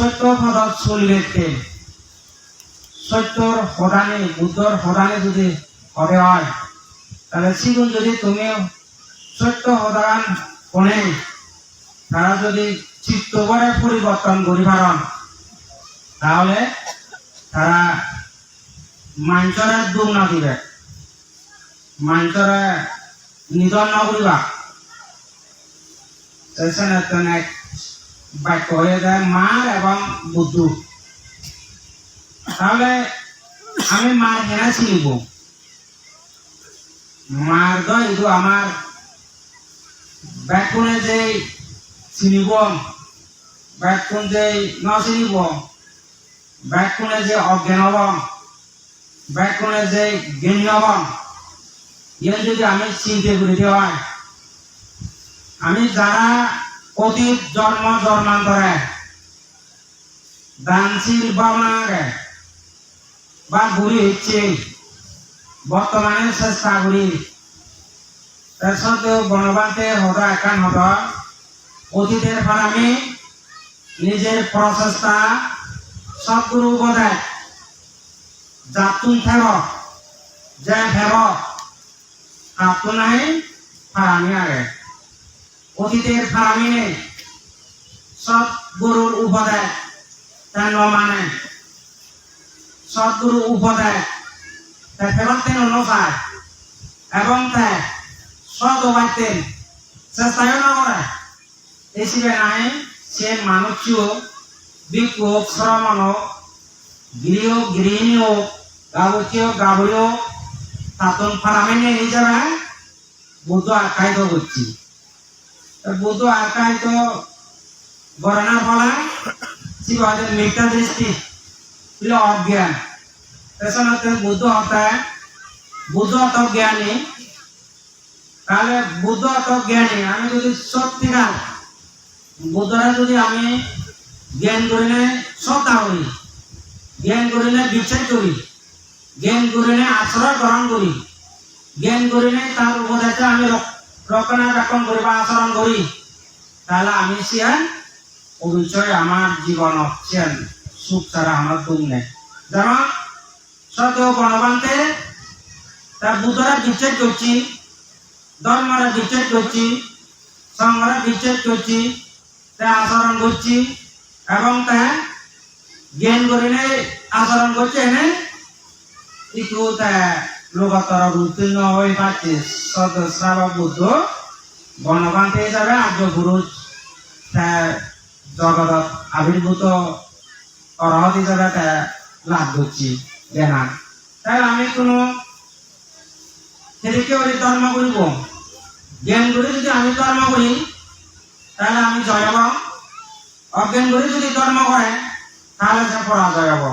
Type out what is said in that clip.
সত্য পদত চলিবে সত্যর সদানে বুদ্ধর সদানে যদি হবে হয়, তাহলে সিগুন যদি তুমি সত্য সদান কোনে? তারা যদি চিত্ত করে পরিবর্তন করি তাহলে তারা মাঞ্চরে দুখ না দিবে মাঞ্চরে নিধন না করিবা এক বাক্য হয়ে যায় মার এবং বুদ্ধু। তাহলে আমি মার হেনা চিনিব? মার দয় ಇದು আমার ব্যাকুনে যে চিনিব ব্যাকুন যে ন চিনিব ব্যাকুনে যে অজ্ঞান হব ব্যাকুনে যে জ্ঞানী হব ইয়ে যদি আমি চিনতে করিতে হয়, আমি যারা অতীত জন্ম জন্মান্তরে দানশীল ভাবনাকে বা ঘুরি হচ্ছে বর্তমানে চেষ্টা করি তার সত্ত্বেও বনবান্তে হতো একান হতো অতীতের পর আমি নিজের প্রচেষ্টা সদ্গুরু বোধে জাতুন ফের যে ফের আপনাই ফারামি আগে অতীতের ফারামি নেই সৎ গুরুর উপদেশ তেন মানে। সদ্গুরু উপদেশ তে ফেরত তেন অনুসার এবং তে সৎ ওবাইতেন চেষ্টাও নকরে এসিবে নাই সে মানুষ বিক হোক শ্রমণ হোক গৃহ গৃহিণী হোক গাবতী হোক তাতন ফারামি নিয়ে হিসাবে বুদ্ধ আখ্যায়িত করছি বুদ্ধ আখ্যায়িত গণনার ফলে শিবাদের মিথ্যা দৃষ্টি হলো অজ্ঞান। পেছনতে বুদ্ধ হতায় বুদ্ধ অত জ্ঞানী তাহলে বুদ্ধ অত জ্ঞানী আমি যদি সত্যিকার বুদ্ধরা যদি আমি জ্ঞান করিলে শ্রদ্ধা করি জ্ঞান করিলে বিচার করি, জ্ঞান করিলে আশ্রয় গ্রহণ করি, জ্ঞান করিলে তার উপদেশে আমি রক্ষণাবেক্ষণ করি বা আচরণ করি, তাহলে আমি সিয়ান অবশ্যই আমার জীবন সিয়ান সুখ ছাড়া আমার দুঃখ নেই। যেমন সত্য গণবান্তে তার বুদ্ধরা বিচার করছি ধর্মরা বিচার করছি সংঘরা বিচার করছি তা আচরণ করছি এবং তা জ্ঞান করিলে আচরণ করছে এনে ইকু তা লোকতর উত্তীর্ণ হয়ে পাচ্ছে সদ শ্রাবক বুদ্ধ গণবান্তে হিসাবে আর্য পুরুষ তা জগতত আবির্ভূত অরহত হিসাবে লাভ করছি জ্ঞান তাই আমি কোনো সেদিকে ওই ধর্ম করিব জ্ঞান করে যদি আমি ধর্ম করি তাহলে আমি জয় হব অজ্ঞান করে যদি ধর্ম করে তাহলে সে পরাজয় হব